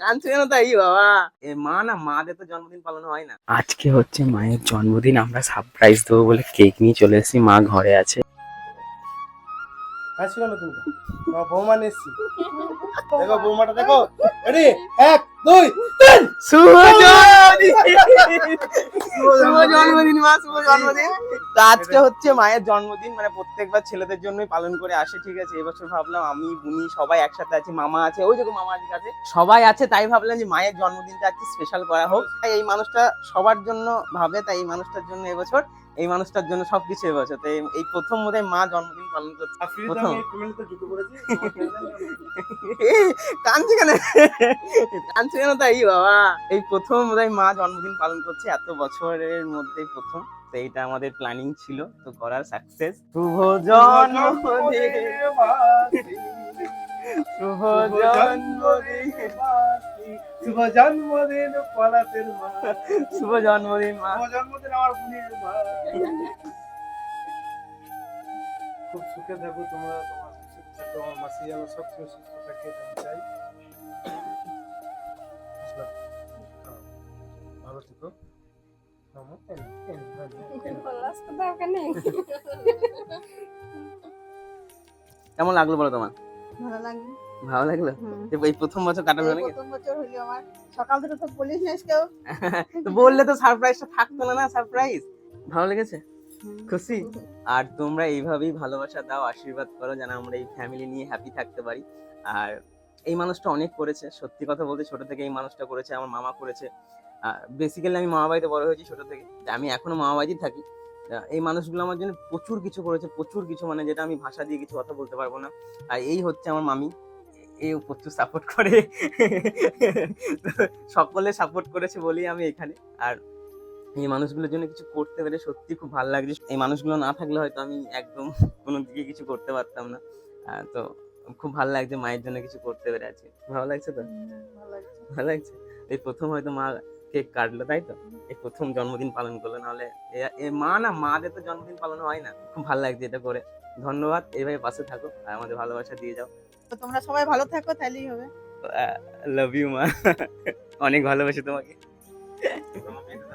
কাঁদছে কেন তাই বাবা। এ মা না মাদের তো জন্মদিন পালন হয় না। আজকে হচ্ছে মায়ের জন্মদিন আমরা সারপ্রাইজ দেবো বলে কেক নিয়ে চলে এসেছি মা ঘরে আছে। কেন তুমি? বৌমা নিয়ে এসছি। দেখো বৌমাটা দেখো। রেডি? এক দুই তিন! শুভ জন্মদিন মা শুভ জন্মদিন তো আজকে হচ্ছে মায়ের জন্মদিন মানে প্রত্যেকবার ছেলেদের জন্যই পালন করে আসে ঠিক আছে? এবছর ভাবলাম আমি বুনি সবাই একসাথে আছি মামা আছে ওই দেখো মামা আছে সবাই আছে তাই ভাবলাম যে মায়ের জন্মদিনটা আজকে স্পেশাল করা হোক। তাই এই মানুষটা সবার জন্য ভাবে তাই এই মানুষটার জন্য এবছর এই মানুষটার জন্য সবকিছু এবছর। তাই এই প্রথম বোধহয় মা জন্মদিন পালন করছে প্রথম। কেন? কেন তাই বাবা? এই প্রথম বোধহয় মা জন্মদিন পালন করছে এত বছরের মধ্যে প্রথম। তো এইটা আমাদের প্ল্যানিং ছিল তো করার সাকসেস শুভ জন্মদিন। শুভ জন্মদিন। শুভ জন্মদিন পলাতের মা শুভ জন্মদিন মা। শুভ জন্মদিন আমার বোনের মা। খুব সুখে থাকো তোমরা তোমার সুখে থাকো আমার মাসি যেন সবসময় সুস্থ থাকে আমি চাই। ভালো থেকো। কেমন লাগল বলো তোমার? ভালো লাগে ভালো লাগল? এই প্রথম বছর কাটানো এই নাকি? প্রথম বছর হইল আমার। সকাল থেকে তো বলিস না কেউ। বললে তো সারপ্রাইজটা থাকতো না না সারপ্রাইজ ভালো লেগেছে? খুশি? আর তোমরা এইভাবেই ভালোবাসা দাও, আশীর্বাদ করো যেন আমরা এই ফ্যামিলি নিয়ে হ্যাপি থাকতে পারি। আর এই মানুষটা অনেক করেছে, সত্যি কথা বলতে ছোট থেকে এই মানুষটা করেছে, আমার মামা করেছে। বেসিক্যালি আমি মামা বাড়িতে বড় হয়েছি ছোট থেকে। আমি এখনও মামা বাড়িতেই থাকি এই মানুষগুলো আমার জন্য প্রচুর কিছু করেছে, প্রচুর কিছু মানে যেটা আমি ভাষা দিয়ে কিছু কথা বলতে পারব না। আর এই হচ্ছে আমার মামি। এও প্রচুর সাপোর্ট করে। সকলে সাপোর্ট করেছে বলেই আমি এখানে। আর এই মানুষগুলোর জন্য কিছু করতে পেরে সত্যি খুব ভালো লাগছে এই মানুষগুলো না থাকলে হয়তো আমি একদম কোনো দিকে কিছু করতে পারতাম না। তো খুব ভালো লাগছে মায়ের জন্য কিছু করতে পেরে আছি ভালো লাগছে তো? ভালো লাগছে। ভালো লাগছে? এই প্রথম হয়তো মা কেক কাটলো তাই তো? এই প্রথম জন্মদিন পালন করল নাহলে মা না মাদের তো জন্মদিন পালন হয় না। খুব ভালো লাগছে এটা করে। ধন্যবাদ এইভাবে পাশে থাকো আর আমাদের ভালোবাসা দিয়ে যাও। তো তোমরা সবাই ভালো থাকো তাহলেই হবে। লাভ ইউ মা। অনেক ভালোবাসি তোমাকে।